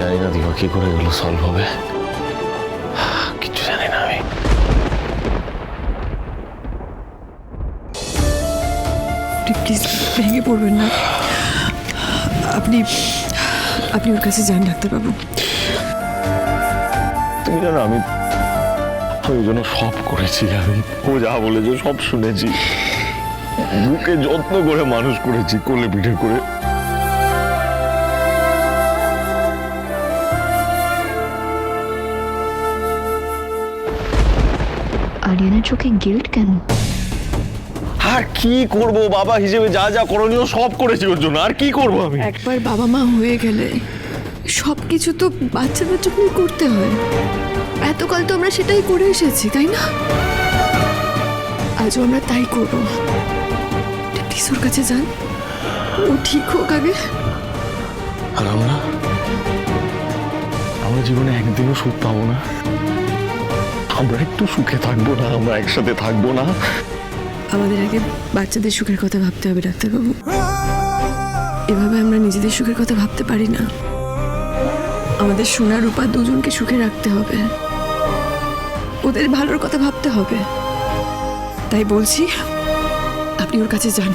জানি না দিবা কি করে এগুলো সলভ হবে। কিছু জানি না আমি। প্লিজ ভেঙে পড়বেন না। আপনি আপনি ওর কাছে যান ডাক্তারবাবু তুমি জানো আমি ওই জন্য সব করেছি। আমি ও যা বলেছে সব শুনেছি। বুকে যত্ন করে মানুষ করেছি কোলে পিঠে করে। আরিয়ানের চোখে গিল্ট কেন? আর কি করব বাবা হিসেবে যা যা করণীয় সব করেছি ওর জন্য। আর কি করব আমি? একবার বাবা মা হয়ে গেলে সব কিছু তো বাচ্চাদের জন্যই করতে হয়। এতকাল তো আমরা সেটাই করে এসেছি তাই না? আজও আমরা তাই করব। ওর কাছে যান। ও ঠিক হোক আগে। আর আমরা? আমরা জীবনে একদিনও সুখ পাবো না। আমরা একটু সুখে থাকব না, আমরা একসাথে থাকব না। আমাদের আগে বাচ্চাদের সুখের কথা ভাবতে হবে, ডাক্তারবাবু। এভাবে আমরা নিজেদের সুখের কথা ভাবতে পারি না। আমাদের সোনার রূপা দুজনকে সুখে রাখতে হবে। ওদের ভালোর কথা ভাবতে হবে। তাই বলছি, আপনি ওর কাছে যান?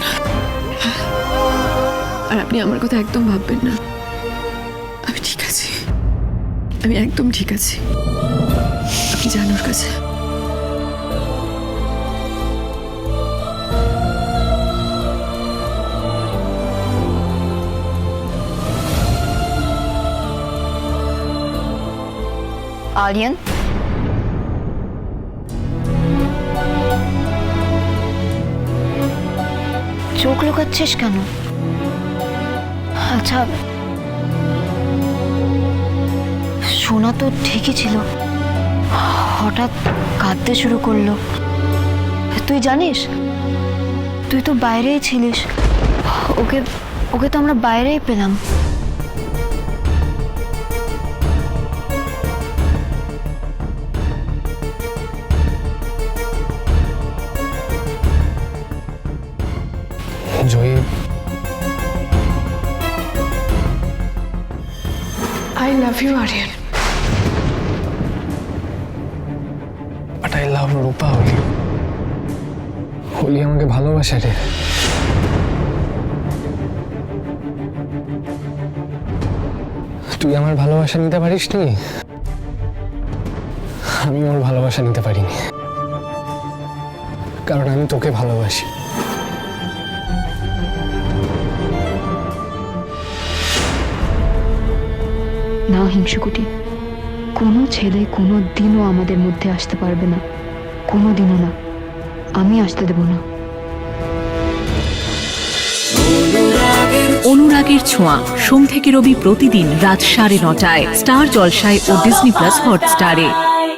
আর আপনি আমার কথা একদম ভাববেন না। আমি ঠিক আছি। আমি একদম ঠিক আছি। যান ওর কাছে? আরিয়ান? চোখ লুকাচ্ছিস কেন? আচ্ছা শোনা তো ঠিকই ছিল। হঠাৎ কাঁদতে শুরু করল। তুই জানিস? তুই তো বাইরেই ছিলিস। ওকে ওকে তো আমরা বাইরেই পেলাম। Joyee I love you Aryan I Rupa হলি হলি আমাকে ভালোবাসে রে। তুই আমার ভালোবাসা নিতে পারিস নি? আমি ওর ভালোবাসা নিতে পারিনি। কারণ আমি তোকে ভালোবাসি। না হিংসুকুটি, কোনো ছেলে কোনো দিনও আমাদের মধ্যে আসতে পারবে না। কোনো দিনও না। আমি আসতে দেব না। অনুরাগের ছোঁয়া, সোম থেকে রবি প্রতিদিন রাত সাড়ে নটায়, স্টার জলসায় ও ডিসনি প্লাস হটস্টারে।